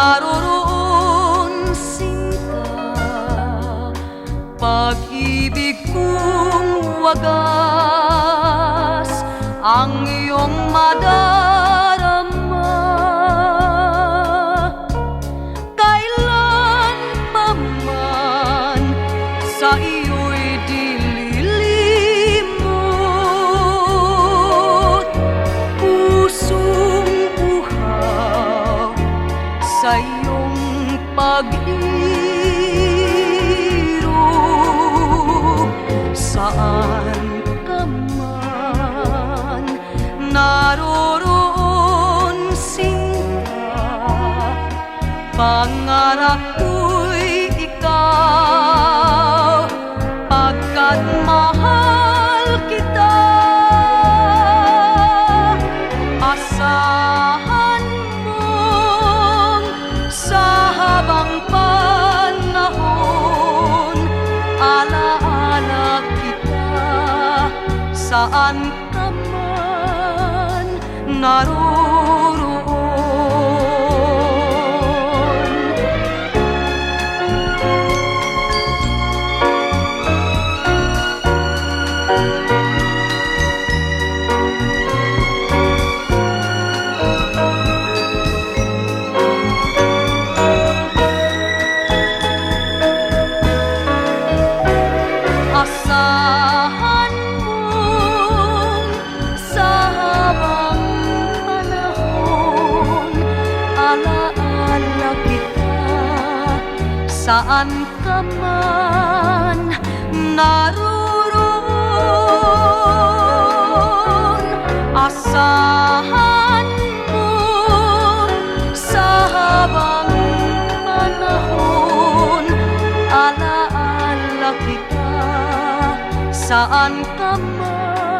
naroon sinta Pag-ibig kong wagas Ang iyong madal pag-irog Saan ka man naroroon sinta Pangarap ko'y ikaw saan ka man naroroon saan ka man naroroon Asahan mong sa habang panahon. Alaala kita saan ka man